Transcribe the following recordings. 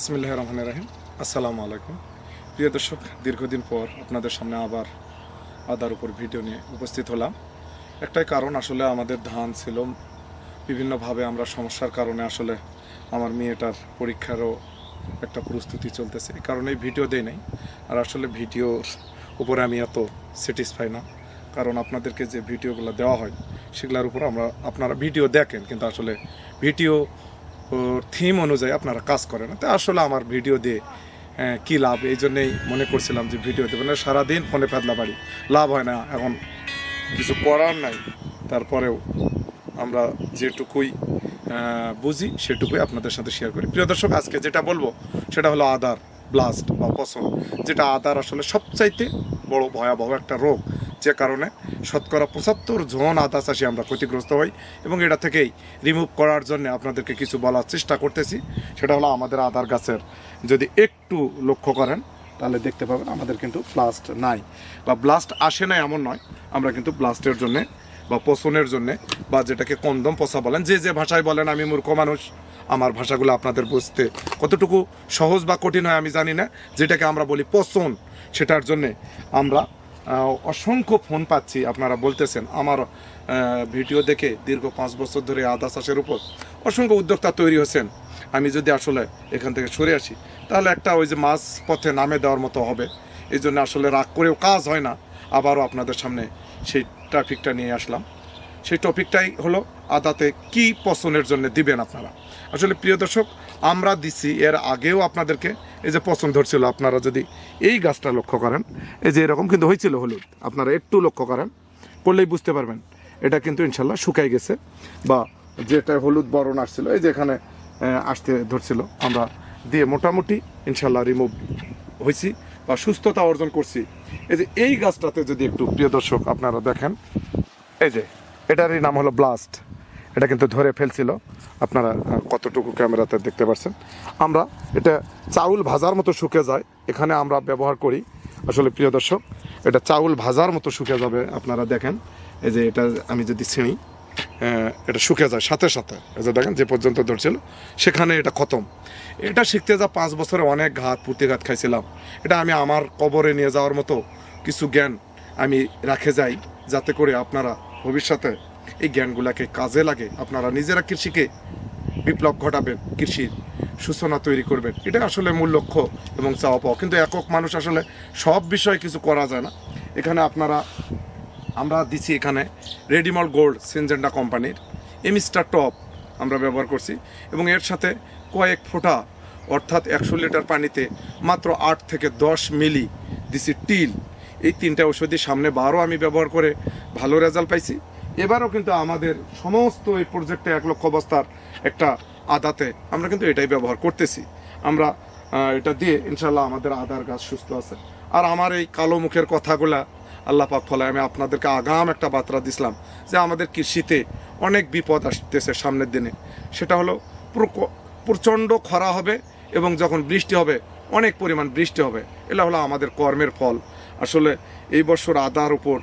বিসমিল্লাহ রহমান রাহিম। আসসালামু আলাইকুম। প্রিয় দর্শক, দীর্ঘদিন পর আপনাদের সামনে আবার আদার উপর ভিডিও নিয়ে উপস্থিত হলাম। একটাই কারণ, আসলে আমাদের ধান ছিল, বিভিন্নভাবে আমরা সমস্যার কারণে আসলে আমার মেয়েটার পরীক্ষারও একটা প্রস্তুতি চলতেছে। এই কারণেই ভিডিও দেই নাই। আর আসলে ভিডিওর উপরে আমি এত স্যাটিসফাই না। কারণ আপনাদেরকে যে ভিডিওগুলো দেওয়া হয়, সেগুলোর উপর আমরা, আপনারা ভিডিও দেখেন, কিন্তু আসলে ভিডিও থিম অনুযায়ী আপনারা কাজ করেন। না তাই আসলে আমার ভিডিও দিয়ে কি লাভ? এই জন্যেই মনে করছিলাম যে ভিডিও দেবেন না সারাদিন ফোনে ফেদলা বাড়ি। লাভ হয় না এখন। কিছু করার নাই। তারপরেও আমরা যেটুকুই বুঝি সেটুকুই আপনাদের সাথে শেয়ার করি। প্রিয় দর্শক, আজকে যেটা বলব, সেটা হলো আদার ব্লাস্ট বা পছন্দ। যেটা আদার আসলে সবচাইতে বড় ভয়াবহ একটা রোগ। যে কারণে শতকরা পঁচাত্তর জন আদা চাষি আমরা ক্ষতিগ্রস্ত হই এবং এটা থেকেই রিমুভ করার জন্য আপনাদেরকে কিছু বলার চেষ্টা করতেছি। সেটা হলো আমাদের আদার গাছের যদি একটু লক্ষ্য করেন, তাহলে দেখতে পাবেন আমাদের কিন্তু ব্লাস্ট নাই বা ব্লাস্ট আসে না এমন নয়, আমরা কিন্তু ব্লাস্টের জন্যে বা পচনের জন্যে বা যেটাকে কন্দম পচা বলেন, যে যে ভাষায় বলেন আমি মূর্খ মানুষ, আমার ভাষাগুলো আপনাদের বুঝতে কতটুকু সহজ বা কঠিন হয় আমি জানি না, যেটাকে আমরা বলি পচন, সেটার জন্যে আমরা অসংখ্য ফোন পাচ্ছি আপনারা বলতেছেন। আমার ভিডিও দেখে দীর্ঘ পাঁচ বছর ধরে আদা চাষের উপর অসংখ্য উদ্যোক্তা তৈরি হয়েছেন আমি যদি আসলে এখান থেকে সরে আসি, তাহলে একটা ওই যে মাছ পথে নামে দেওয়ার মতো হবে। এই জন্য আসলে রাগ করেও কাজ হয় না। আবারও আপনাদের সামনে সেই ট্রাফিকটা নিয়ে আসলাম। সেই টপিকটাই হলো আদাতে কি পছন্দের জন্য দিবেন আপনারা? আসলে প্রিয় দর্শক, আমরা দিছি, এর আগেও আপনাদেরকে এই যে পছন্দ ধরছিল আপনারা যদি এই গাছটা লক্ষ্য করেন, এই যে এরকম কিন্তু হয়েছিল হলুদ, আপনারা একটু লক্ষ্য করেন করলেই বুঝতে পারবেন, এটা কিন্তু ইনশাল্লাহ শুকাই গেছে, বা যেটা হলুদ বরণ আসছিল, এই যে এখানে আসতে ধরছিল, আমরা দিয়ে মোটামুটি ইনশাল্লাহ রিমুভ হয়েছি, বা সুস্থতা অর্জন করছি। এই যে এই গাছটাতে যদি একটু প্রিয় দর্শক আপনারা দেখেন, এই যে এটারই নাম হলো ব্লাস্ট। এটা কিন্তু ধরে ফেলছিল। আপনারা কতটুকু ক্যামেরাতে দেখতে পাচ্ছেন আমরা এটা চাউল ভাজার মতো শুকে যায়। এখানে আমরা ব্যবহার করি। আসলে প্রিয় দর্শক, এটা চাউল ভাজার মতো শুকে যাবে আপনারা দেখেন। এই যে এটা আমি যদি ছিঁড়ি এটা শুকে যায় সাথে সাথে। এই যে দেখেন, যে পর্যন্ত ধরছিল, সেখানে এটা খতম। এটা শিখতে যা পাঁচ বছরে অনেক ঘাত প্রতিঘাত খাইছিলাম। এটা আমি আমার কবরে নিয়ে যাওয়ার মতো কিছু জ্ঞান আমি রাখে যাই, যাতে করে আপনারা ভবিষ্যতে এই জ্ঞানগুলাকে কাজে লাগে, আপনারা নিজেরা কৃষিকে বিপ্লব ঘটাবেন, কৃষির সূচনা তৈরি করবেন। এটা আসলে মূল লক্ষ্য এবং চাওয়া পাওয়া। কিন্তু একক মানুষ আসলে সব বিষয়ে কিছু করা যায় না। এখানে আপনারা, আমরা দিছি এখানে রেডিমল গোল্ড সিনজেন্ডা কোম্পানির। এমিস্টার টপ আমরা ব্যবহার করছি এবং এর সাথে কয়েক ফোঁটা, অর্থাৎ একশো লিটার পানিতে মাত্র আট থেকে দশ মিলি দিছি টিল। এই তিনটা ওষুধই সামনে বারও আমি ব্যবহার করে ভালো রেজাল্ট পাইছি। এবারও কিন্তু আমাদের সমস্ত এই প্রজেক্টে এক লক্ষ বস্তার একটা আদাতে আমরা কিন্তু এটাই ব্যবহার করতেছি। আমরা এটা দিয়ে ইনশাল্লাহ আমাদের আদার গাছ সুস্থ আছে। আর আমার এই কালো মুখের কথাগুলা আল্লাহ পাক ফলে আমি আপনাদেরকে আগাম একটা বার্তা দিছিলাম যে আমাদের কৃষিতে অনেক বিপদ আসতেছে সামনের দিনে। সেটা হলো প্রচণ্ড খরা হবে এবং যখন বৃষ্টি হবে, অনেক পরিমাণ বৃষ্টি হবে। এটা হলো আমাদের কর্মের ফল। আসলে এই বছর আদার উপর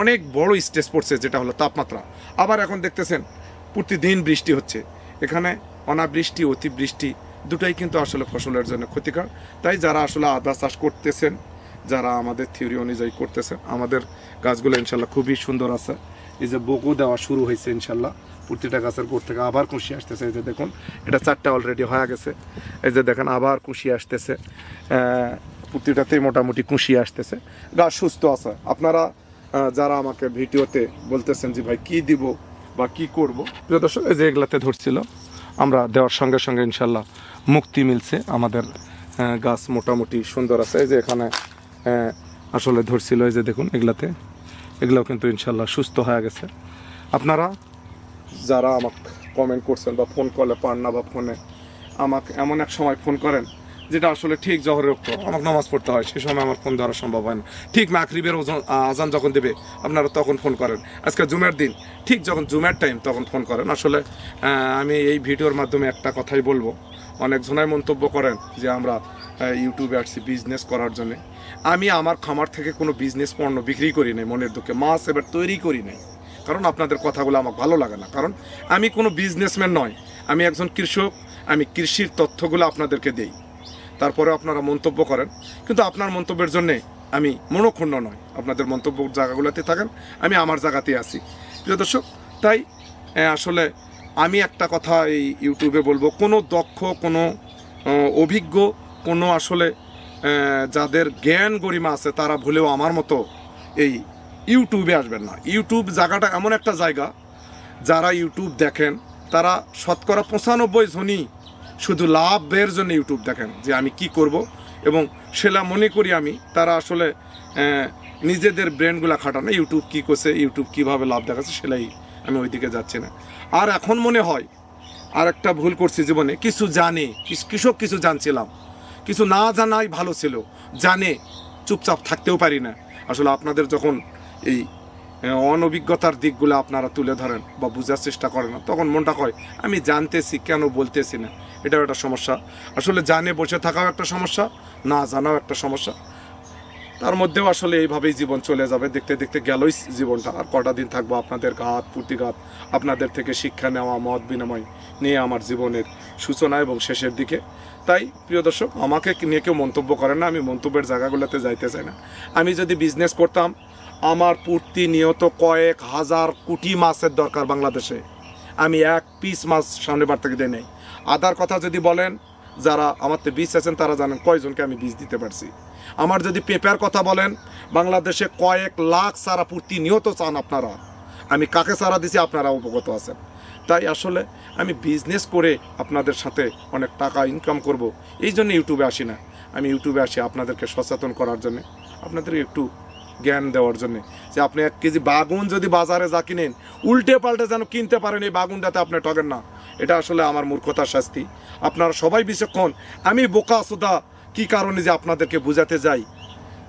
অনেক বড় স্টেজ পড়ছে, যেটা হলো তাপমাত্রা। আবার এখন দেখতেছেন, প্রতিদিন বৃষ্টি হচ্ছে। এখানে অনাবৃষ্টি, অতিবৃষ্টি, দুটাই কিন্তু আসলে ফসলের জন্য ক্ষতিকর। তাই যারা আসলে আদা চাষ করতেছেন, যারা আমাদের থিওরি অনুযায়ী করতেছেন, আমাদের গাছগুলো ইনশাল্লাহ খুবই সুন্দর আছে। এই যে বকু দেওয়া শুরু হয়েছে ইনশাল্লাহ, প্রতিটা গাছের পর থেকে আবার কুশি আসতেছে। এই যে দেখুন, এটা চারটা অলরেডি হয়ে গেছে। এই যে দেখেন, আবার কুশি আসতেছে। প্রতিটাতেই মোটামুটি কুশি আসতেছে। গাছ সুস্থ আছে। আপনারা যারা আমাকে ভিডিওতে বলতেছেন যে, ভাই, কি দিব বা কি করব? প্রিয় দর্শক, এই যে এগুলাতে ধরছিল, আমরা দেওয়ার সঙ্গে সঙ্গে ইনশাল্লাহ মুক্তি মিলছে। আমাদের গাছ মোটামুটি সুন্দর আছে। এই যে এখানে আসলে ধরছিল, এই যে দেখুন এগুলাতে। এগুলাও কিন্তু ইনশাল্লাহ সুস্থ হয়ে গেছে। আপনারা যারা আমাকে কমেন্ট করছেন বা ফোন করলে পান না বা ফোনে আমাকে এমন এক সময় ফোন করেন যেটা আসলে ঠিক জহরের রক্ত। আমাকে নামাজ পড়তে হয় সেই সময় আমার ফোন ধরা সম্ভব হয় না। ঠিক মাকরিবের ওজন আজান যখন দেবে, আপনারা তখন ফোন করেন। আজকে জুমের দিন, ঠিক যখন জুমের টাইম তখন ফোন করেন। আসলে আমি এই ভিডিওর মাধ্যমে একটা কথাই বলব। অনেক জনাই মন্তব্য করেন যে আমরা ইউটিউবে আসছি বিজনেস করার জন্য। আমি আমার খামার থেকে কোনো বিজনেস পণ্য বিক্রি করি নাই, মনের দুঃখে। মাছ এবার তৈরি করি নাই। কারণ আপনাদের কথাগুলো আমার ভালো লাগে না। কারণ আমি কোনো বিজনেসম্যান নয়। আমি একজন কৃষক, আমি কৃষির তথ্যগুলো আপনাদেরকে দেই। তারপরে আপনারা মন্তব্য করেন। কিন্তু আপনার মন্তব্যের জন্য আমি মনোক্ষুণ্ণ নয়। আপনাদের মন্তব্য জায়গাগুলোতে থাকেন, আমি আমার জায়গাতে আছি। প্রিয় দর্শক, তাই আসলে আমি একটা কথা এই ইউটিউবে বলব, কোনো দক্ষ, কোনো অভিজ্ঞ, কোনো আসলে যাদের জ্ঞান গরিমা আছে, তারা ভুলেও আমার মতো এই ইউটিউবে আসবেন না। ইউটিউব জায়গাটা এমন একটা জায়গা, যারা ইউটিউব দেখেন, তারা শতকরা পঁচানব্বই জনই শুধু লাভের জন্য ইউটিউব দেখেন যে আমি কি করব। এবং সেটা মনে করি আমি, তারা আসলে নিজেদের ব্রেনগুলা খাটানো ইউটিউব কি করছে ইউটিউব কীভাবে লাভ দেখাচ্ছে সেলাই আমি ওইদিকে যাচ্ছি না। আর এখন মনে হয় আর একটা ভুল করছি জীবনে, কিছু জানে কৃষক কিছু জানছিলাম। কিছু না জানাই ভালো ছিল, জানে, চুপচাপ থাকতেও পারি না। আসলে আপনাদের যখন এই অনভিজ্ঞতার দিকগুলো আপনারা তুলে ধরেন বা বোঝার চেষ্টা করেন না। তখন মনটা কয়, আমি জানতেছি, কেন বলতেছি না? এটাও একটা সমস্যা। আসলে জানে বসে থাকাও একটা সমস্যা, না জানাও একটা সমস্যা। তার মধ্যেও আসলে এইভাবেই জীবন চলে যাবে। দেখতে দেখতে গেলই জীবনটা। আর কটা দিন থাকব আপনাদের ঘাত প্রতিঘাত আপনাদের থেকে শিক্ষা নেওয়া, মত বিনিময় নিয়ে আমার জীবনের সূচনা এবং শেষের দিকে। তাই, প্রিয় দর্শক, আমাকে নিয়ে কেউ মন্তব্য করেন না। আমি মন্তব্যের জায়গাগুলোতে যাইতে চাই না। আমি যদি বিজনেস করতাম আমার প্রতিনিয়ত কয়েক হাজার কোটি মাছের দরকার বাংলাদেশে। আমি এক পিস মাছ সামনে বার থেকে দেয় নেই। আদার কথা যদি বলেন, যারা আমার তো বীজ আছেন, তারা জানেন কয়জনকে আমি বীজ দিতে পারছি। আমার যদি পেপার কথা বলেন, বাংলাদেশে কয়েক লাখ সারা প্রতিনিয়ত চান আপনারা। আমি কাকে সারা দিছি আপনারা অবগত আছেন। তাই আসলে আমি বিজনেস করে আপনাদের সাথে অনেক টাকা ইনকাম করব। এই জন্য ইউটিউবে আসি না। আমি ইউটিউবে আসি আপনাদেরকে সচেতন করার জন্য। আপনাদের একটু জ্ঞান দেওয়ার জন্য। যে আপনি এক কেজি বাগুন যদি বাজারে যা কিনেন, উল্টে পাল্টে যেন কিনতে পারেন এই বাগুনটাতে আপনি ঠগেন না। এটা আসলে আমার মূর্খতার শাস্তি। আপনারা সবাই বিচক্ষণ, আমি বোকা সুদা, কি কারণে যে আপনাদেরকে বোঝাতে যাই?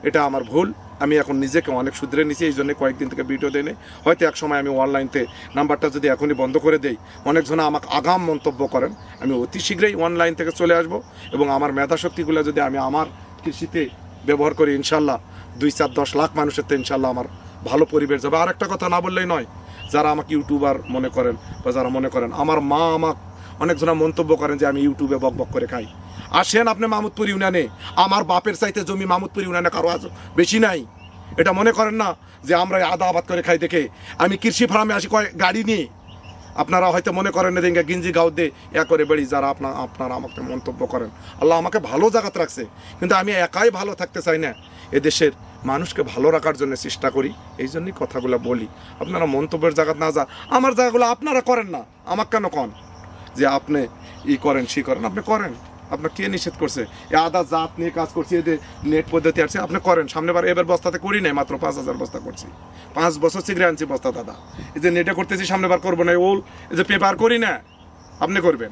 এটা আমার ভুল। আমি এখন নিজেকে অনেক শুধরে নিছি, এই জন্য কয়েকদিন থেকে ভিডিও দেয় হয়তো এক সময় আমি অনলাইনতে নাম্বারটা যদি এখনই বন্ধ করে দেই অনেকজন আমাকে আগাম মন্তব্য করেন। আমি অতি শীঘ্রই অনলাইন থেকে চলে আসব এবং আমার মেধাশক্তিগুলো যদি আমি আমার কৃষিতে ব্যবহার করি, ইনশাল্লাহ দুই চার দশ লাখ মানুষের তো ইনশাল্লাহ আমার ভালো পরিবেশ যাবে। আর একটা কথা না বললেই নয়, যারা আমাকে ইউটিউবার মনে করেন বা যারা মনে করেন, আমার মা আমাকে অনেকজনা মন্তব্য করেন যে আমি ইউটিউবে বক বক করে খাই। আসেন আপনি মামুদপুর ইউনিয়নে, আমার বাপের চাইতে জমি মামুদপুর ইউনিয়নে কারও আজ বেশি নাই। এটা মনে করেন না যে আমরা আদা আবাদ করে খাই দেখে। আমি কৃষি ফার্মে আসি কয় গাড়ি নিয়ে। আপনারা হয়তো মনে করেন না দেখে গিঞ্জি গাও দে, ইয়া করে বেড়ি যারা আপনার আপনারা আমাকে মন্তব্য করেন। আল্লাহ আমাকে ভালো জায়গাতে রাখছে, কিন্তু আমি একাই ভালো থাকতে চাই না। এদেশের মানুষকে ভালো রাখার জন্য চেষ্টা করি, এই জন্যই কথাগুলো বলি। আপনারা মন্তব্যের জায়গাতে না যা, আমার জায়গাগুলো আপনারা করেন না, আমাকে কেন কন? যে আপনি ই করেন, সি করেন, আপনি করেন। আপনার কে নিষেধ করছে? এ আদা জাত নিয়ে কাজ করছি, এদের নেট পদ্ধতি আছে, আপনি করেন। সামনে বার এবার বস্তাতে করি নাই, মাত্র পাঁচ হাজার বস্তা করছি। পাঁচ বছর চিগড়ে আনছি বস্তা দাদা। এই যে নেটে করতেছি সামনে বার করব না ওল এই যে পেপার করি না, আপনি করবেন।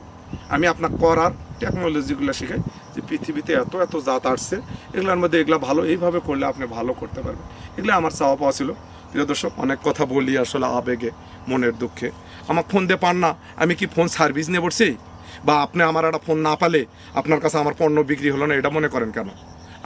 আমি আপনার করার টেকনোলজিগুলো শেখায় যে পৃথিবীতে এত এত জাত আসছে, এগুলোর মধ্যে এগুলো ভালো, এইভাবে করলে আপনি ভালো করতে পারবেন। এগুলো আমার চাওয়া পাওয়া ছিল। প্রিয় দর্শক, অনেক কথা বলি আসলে আবেগে, মনের দুঃখে। আমার ফোন দিয়ে পান না, আমি কি ফোন সার্ভিস নিয়ে পড়ছি বা আপনি আমার একটা ফোন না পালে আপনার কাছে আমার পণ্য বিক্রি হলো না, এটা মনে করেন কেন?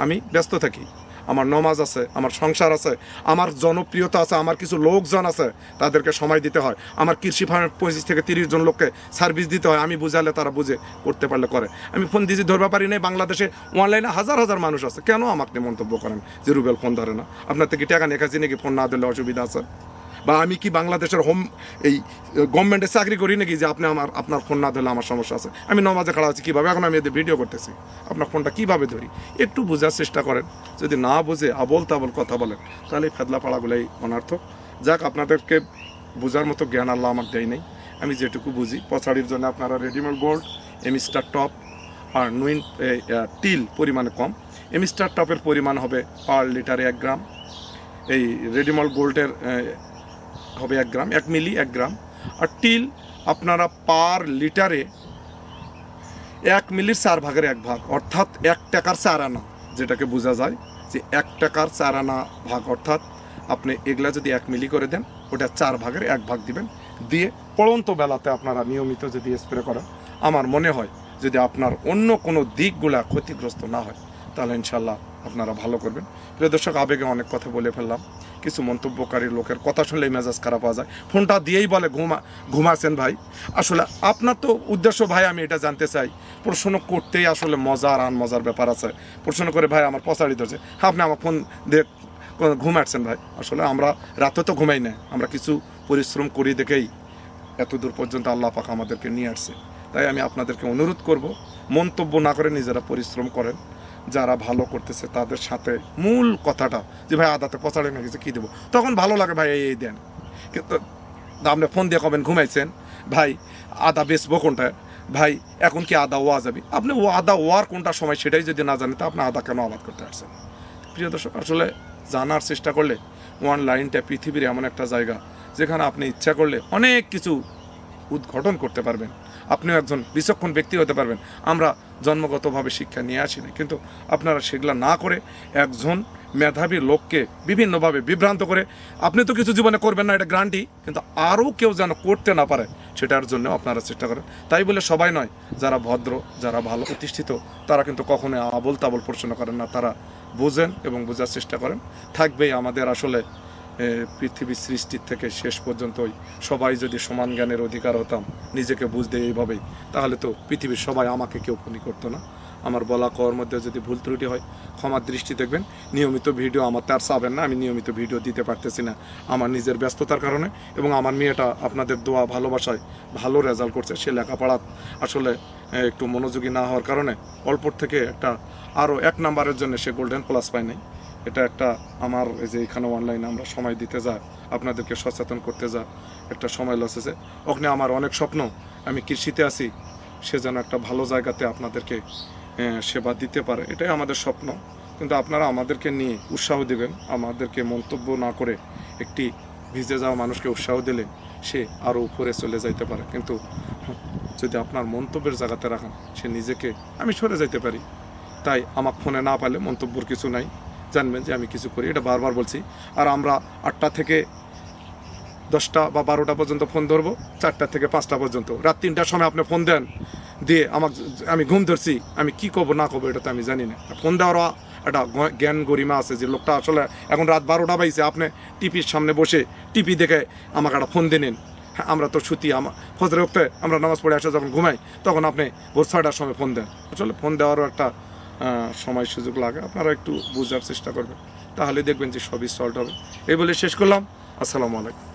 আমি ব্যস্ত থাকি। আমার নমাজ আছে, আমার সংসার আছে, আমার জনপ্রিয়তা আছে, আমার কিছু লোকজন আছে, তাদেরকে সময় দিতে হয়। আমার কৃষি ফার্মের পঁচিশ থেকে তিরিশ জন লোককে সার্ভিস দিতে হয়, আমি বুঝালে তারা বুঝে করতে পারলে করে। আমি ফোন দিয়েছি ধরবে পারি নাই, বাংলাদেশে অনলাইনে হাজার হাজার মানুষ আছে। কেন আমাকে মন্তব্য করেন? যে রুবেল ফোন ধরে না। আপনার থেকে টাকা নেখাছি নাকি? ফোন না দিলে অসুবিধা আছে। বা আমি কি বাংলাদেশের হোম এই গভর্নমেন্টে চাকরি করি নাকি যে আপনি আমার, আপনার ফোন না ধরলে আমার সমস্যা আছে? আমি নমাজে খাড়া আছি কীভাবে? এখন আমি এদের ভিডিও করতেছি। আপনার ফোনটা কীভাবে ধরি? একটু বোঝার চেষ্টা করেন। যদি না বুঝে আবল তাবল কথা বলেন, তাহলে এই ফেদলা পাড়াগুলোই অনার্থক। যাক, আপনাদেরকে বোঝার মতো জ্ঞান আল্লাহ আমার দেয় নেই। আমি যেটুকু বুঝি, পছাড়ির জন্য আপনারা রেডিমেড গোল্ড এমিস্টার টপ আর নুইন টিল পরিমাণে কম। এমিস্টার টপের পরিমাণ হবে পার লিটারে এক গ্রাম। এই রেডিমল গোল্ডের হবে এক গ্রাম, এক মিলি এক গ্রাম। আর টিল আপনারা পার লিটারে এক মিলির চার ভাগের এক ভাগ, অর্থাৎ এক টাকার চার আনা, যেটাকে বোঝা যায় যে এক টাকার চার আনা ভাগ, অর্থাৎ আপনি এগুলা যদি এক মিলি করে দেন, ওটা চার ভাগের এক ভাগ দিবেন। দিয়ে পড়ন্ত বেলাতে আপনারা নিয়মিত যদি স্প্রে করেন, আমার মনে হয় যদি আপনার অন্য কোনো দিকগুলা ক্ষতিগ্রস্ত না হয়, তাহলে ইনশাল্লাহ আপনারা ভালো করবেন। প্রিয় দর্শক, আবেগে অনেক কথা বলে ফেললাম। কিছু মন্তব্যকারী লোকের কথা শুনলে মেজাজ খারাপ হওয়া যায়। ফোনটা দিয়েই বলে ঘুমা ঘুমাছেন ভাই। আসলে আপনার তো উদ্দেশ্য ভাই, আমি এটা জানতে চাই। প্রশ্ন করতেই আসলে মজার আন মজার ব্যাপার আছে। প্রশ্ন করে ভাই আমার পচাড়ি ধরছে আপনি আমার ফোন দিয়ে ঘুমাচ্ছেন ভাই। আসলে আমরা রাতে তো ঘুমাই না। আমরা কিছু পরিশ্রম করি দেখেই এত দূর পর্যন্ত আল্লাহ পাক আমাদেরকে নিয়ে আসছে। তাই আমি আপনাদেরকে অনুরোধ করব, মন্তব্য না করে নিজেরা পরিশ্রম করেন। যারা ভালো করতেছে তাদের সাথে মূল কথাটা যে, ভাই, আদাতে পচাড়ে না কিছু কী দেবো? তখন ভালো লাগে, ভাই, এই দেন। কিন্তু আপনি ফোন দিয়ে কবেন, ঘুমাইছেন? ভাই, আদা বেচবো কোনটা? ভাই, এখন কি আদা ওয়া যাবে? আপনি ও আদা ওয়ার কোনটা সময় সেটাই যদি না জানেন, তা আপনি আদা কেন আবাদ করতে পারছেন? প্রিয় দর্শক, আসলে জানার চেষ্টা করলে ওয়ান লাইনটা পৃথিবীর এমন একটা জায়গা যেখানে আপনি ইচ্ছা করলে অনেক কিছু উদ্ঘাটন করতে পারবেন। আপনিও একজন বিচক্ষণ ব্যক্তি হতে পারবেন। আমরা জন্মগতভাবে শিক্ষা নিয়ে আসি না। কিন্তু আপনারা সেগুলো না করে একজন মেধাবী লোককে বিভিন্নভাবে বিভ্রান্ত করে, আপনি তো কিছু জীবনে করবেন না, এটা গ্রান্টি কিন্তু আরও কেউ যেন করতে না পারে, সেটার জন্য আপনারা চেষ্টা করেন। তাই বলে সবাই নয়, যারা ভদ্র, যারা ভালো প্রতিষ্ঠিত তারা কিন্তু কখনো আবল তাবল প্রশ্ন করেন না। তারা বোঝেন এবং বোঝার চেষ্টা করেন। থাকবেই আমাদের আসলে পৃথিবীর সৃষ্টির থেকে শেষ পর্যন্তই সবাই যদি সমান জ্ঞানের অধিকার হতাম, নিজেকে বুঝতে এইভাবেই, তাহলে তো পৃথিবীর সবাই আমাকে কেউ ফোনই করতো না। আমার বলা কওয়ার মধ্যে যদি ভুল ত্রুটি হয়, ক্ষমার দৃষ্টি দেখবেন। নিয়মিত ভিডিও আমার তার চাবেন না, আমি নিয়মিত ভিডিও দিতে পারতেছি না। আমার নিজের ব্যস্ততার কারণে এবং আমার মেয়েটা আপনাদের দোয়া, ভালোবাসায় ভালো রেজাল্ট করছে, সে লেখাপড়া আসলে একটু মনোযোগী না হওয়ার কারণে অল্পর থেকে একটা আরও এক নাম্বারের জন্য সে গোল্ডেন প্লাস পায় নাই। এটা একটা আমার এই যে এখানে অনলাইনে আমরা সময় দিতে যা, আপনাদেরকে সচেতন করতে যা, একটা সময় লস আছে ওখানে আমার অনেক স্বপ্ন, আমি কৃষিতে আছি, সে যেন একটা ভালো জায়গাতে আপনাদেরকে সেবা দিতে পারে। এটাই আমাদের স্বপ্ন। কিন্তু আপনারা আমাদেরকে নিয়ে উৎসাহ দিবেন, আমাদেরকে মন্তব্য না করে একটি ভিজে যাওয়া মানুষকে উৎসাহ দিলে সে আরও উপরে চলে যাইতে পারে। কিন্তু যদি আপনার মন্তব্যের জায়গাতে রাখেন, সে নিজেকে, আমি সরে যাইতে পারি। তাই আমার ফোনে না পালে মন্তব্যর কিছু নাই। জানবেন যে আমি কিছু করি। এটা বারবার বলছি। আর আমরা আটটা থেকে দশটা বা বারোটা পর্যন্ত ফোন ধরবো চারটা থেকে পাঁচটা পর্যন্ত। রাত তিনটার সময় আপনি ফোন দেন দিয়ে আমাকে আমি ঘুম ধরছি আমি কি করব না করব এটা তো আমি জানি না। ফোন দেওয়ারও একটা জ্ঞান গরিমা আছে যে লোকটা আসলে এখন রাত বারোটা বাইছে আপনি টিপির সামনে বসে টিপি দেখে আমাকে একটা ফোন দিনেন হ্যাঁ, আমরা তো সুতি আমার ফজরে উঠতে আমরা নামাজ পড়ে আসে যখন ঘুমাই তখন আপনি ভোর ছয়টার সময় ফোন দেন। আসলে ফোন দেওয়ারও একটা সময় সুযোগ লাগে, আপনারা একটু বোঝার চেষ্টা করবেন। তাহলে দেখবেন যে সবই সলভ হবে। এই বলে শেষ করলাম। আসসালামু আলাইকুম।